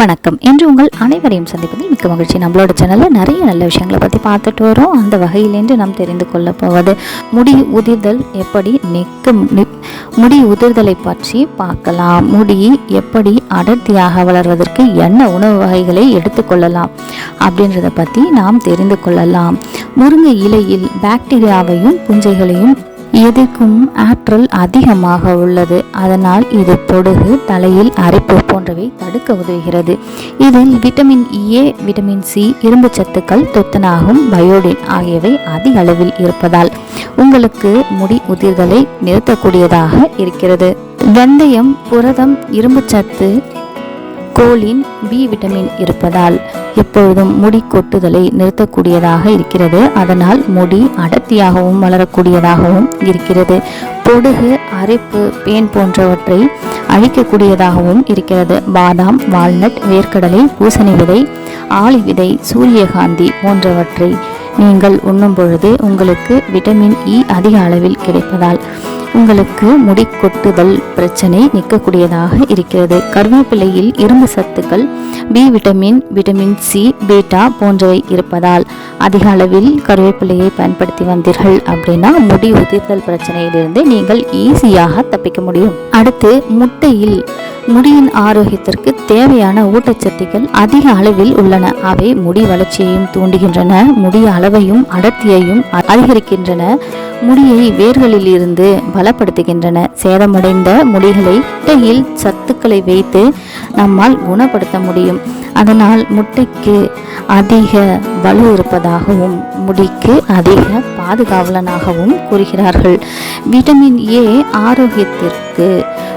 வணக்கம். இன்று உங்கள் அனைவரையும் சந்திப்பதில் மிக்க மகிழ்ச்சி. நம்மளோட சேனலில் நிறைய நல்ல விஷயங்களை பற்றி பார்த்துட்டு வரோம். அந்த வகையில் இன்று நாம் தெரிந்து கொள்ள போவது முடி உதிர்தல் எப்படி நிற்க முடி உதிர்தலை பற்றி பார்க்கலாம். முடி எப்படி அடர்த்தியாக வளர்வதற்கு என்ன உணவு வகைகளை எடுத்துக்கொள்ளலாம் அப்படின்றத பற்றி நாம் தெரிந்து கொள்ளலாம். முருங்கை இலையில் பாக்டீரியாவையும் புஞ்சைகளையும் எதுக்கும் ஆற்றல் அதிகமாக உள்ளது. அதனால் இது பொடுகு தலையில் அரைப்பு போன்றவை தடுக்க உதவுகிறது. இதில் விட்டமின் ஏ விட்டமின் சி இரும்பு சத்துக்கள் துத்தநாகம் பயோடின் ஆகியவை அதிக அளவில் இருப்பதால் உங்களுக்கு முடி உதிர்தலை நிறுத்தக்கூடியதாக இருக்கிறது. வெந்தயம் புரதம் இரும்பு சத்து கோலின் பி விட்டமின் இருப்பதால் எப்பொழுதும் முடி கொட்டுதலை நிறுத்தக்கூடியதாக இருக்கிறது. அதனால் முடி அடர்த்தியாகவும் வளரக்கூடியதாகவும் இருக்கிறது. பொடுகு அரைப்பு பேன் போன்றவற்றை அழிக்கக்கூடியதாகவும் இருக்கிறது. பாதாம் வால்நட் வேர்க்கடலை பூசணி விதை ஆளி விதை சூரியகாந்தி போன்றவற்றை நீங்கள் உண்ணும் பொழுது உங்களுக்கு விட்டமின் இ e அதிக அளவில் கிடைப்பதால் உங்களுக்கு முடி கொட்டுதல் பிரச்சனை நிற்கக்கூடியதாக இருக்கிறது. கருவேப்பிலையில் இரும்பு சத்துக்கள் B vitamin vitamin C beta போன்றவை இருப்பதால் அதிக அளவில் கருவேப்பிலையை பயன்படுத்தி வந்தீர்கள் அப்படின்னா முடி உதிர்தல் பிரச்சனையிலிருந்து நீங்கள் ஈஸியாக தப்பிக்க முடியும். அடுத்து முட்டையில் முடியின் ஆரோக்கியத்திற்கு தேவையான ஊட்டச்சத்துக்கள் அதிக அளவில் உள்ளன. அவை முடி வளர்ச்சியையும் தூண்டுகின்றன முடி அளவையும் அடர்த்தியையும் அதிகரிக்கின்றன. முடியை வேர்களில் இருந்து பலப்படுத்துகின்றன. சேதமடைந்த முடிகளை முட்டையில் சத்துக்களை வைத்து நம்மால் குணப்படுத்த முடியும். அதனால் முட்டைக்கு அதிக வலு இருப்பதாகவும் முடிக்கு அதிக பாதுகாவலனாகவும் கூறுகிறார்கள். விட்டமின் ஏ ஆரோக்கியத்திற்கு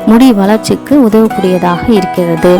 முடி வளர்ச்சிக்கு உதவக்கூடியதாக இருக்கிறது.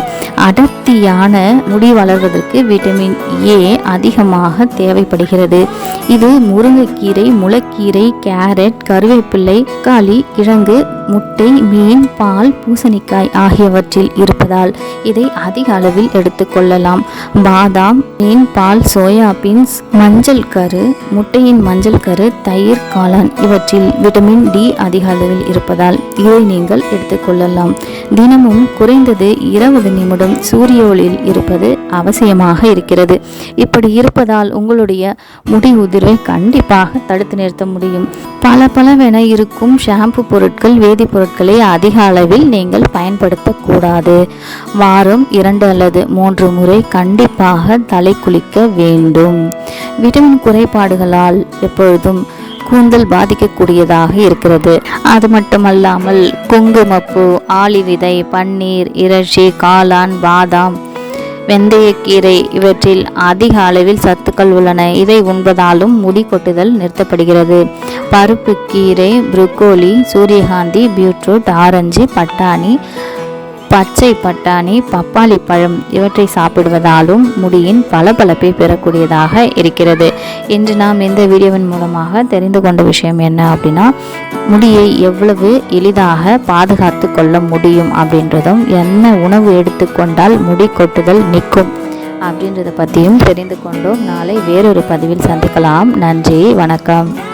அடர்த்தியான முடி வளர்வதற்கு விட்டமின் ஏ அதிகமாக தேவைப்படுகிறது. இது முருங்கைக்கீரை முளைக்கீரை கேரட் கருவேப்பிள்ளை காளி கிழங்கு முட்டை மீன் பால் பூசணிக்காய் ஆகியவற்றில் இருப்பதால் இதை அதிக அளவில் எடுத்துக்கொள்ளலாம் பாதாம் மீன் பால் சோயா பீன்ஸ் மஞ்சள் கரு முட்டையின் மஞ்சள் கரு தயிர் காளான் இவற்றில் விட்டமின் டி அதிக அளவில் இருப்பதால் இதை நீங்கள் எடுத்துக்கொள்ளலாம் தினமும் குறைந்தது இருபது நிமிடம் சூரிய ஒளியில் இருப்பது அவசியமாக இருக்கிறது. இப்படி இருப்பதால் உங்களுடைய முடி உதிர்வை கண்டிப்பாக தடுத்து நிறுத்த முடியும். பல பலவென இருக்கும் ஷாம்பு பொருட்கள் வேதிப்பொருட்களை அதிக அளவில் நீங்கள் பயன்படுத்தக்கூடாது வாரம் இரண்டு அல்லது மூன்று முறை கண்டிப்பாக தலை குளிக்க வேண்டும். விட்டமின் குறைபாடுகளால் எப்பொழுதும் கூந்தல் பாதிக்கக்கூடியதாக இருக்கிறது. அது மட்டுமல்லாமல் குங்குமப்பூ ஆளி விதை பன்னீர் இறைச்சி காளான் பாதாம் வெந்தயக்கீரை இவற்றில் அதிக அளவில் சத்துக்கள் உள்ளன. இதை உண்பதாலும் முடி கொட்டுதல் நிறுத்தப்படுகிறது. பருப்பு கீரை புரோக்கோலி சூரியகாந்தி பீட்ரூட் ஆரஞ்சு பட்டாணி பச்சை பட்டாணி பப்பாளி பழம் இவற்றை சாப்பிடுவதாலும் முடியின் பளபளப்பை பெறக்கூடியதாக இருக்கிறது. இன்று நாம் இந்த வீடியோவின் மூலமாக தெரிந்து கொண்ட விஷயம் என்ன அப்படின்னா முடியை எவ்வளவு எளிதாக பாதுகாத்து கொள்ள முடியும் அப்படின்றதும் என்ன உணவு எடுத்துக்கொண்டால் முடி கொட்டுதல் நிற்கும் அப்படின்றத பற்றியும் தெரிந்து கொண்டோம். நாளை வேறொரு பதிவில் சந்திக்கலாம். நன்றி வணக்கம்.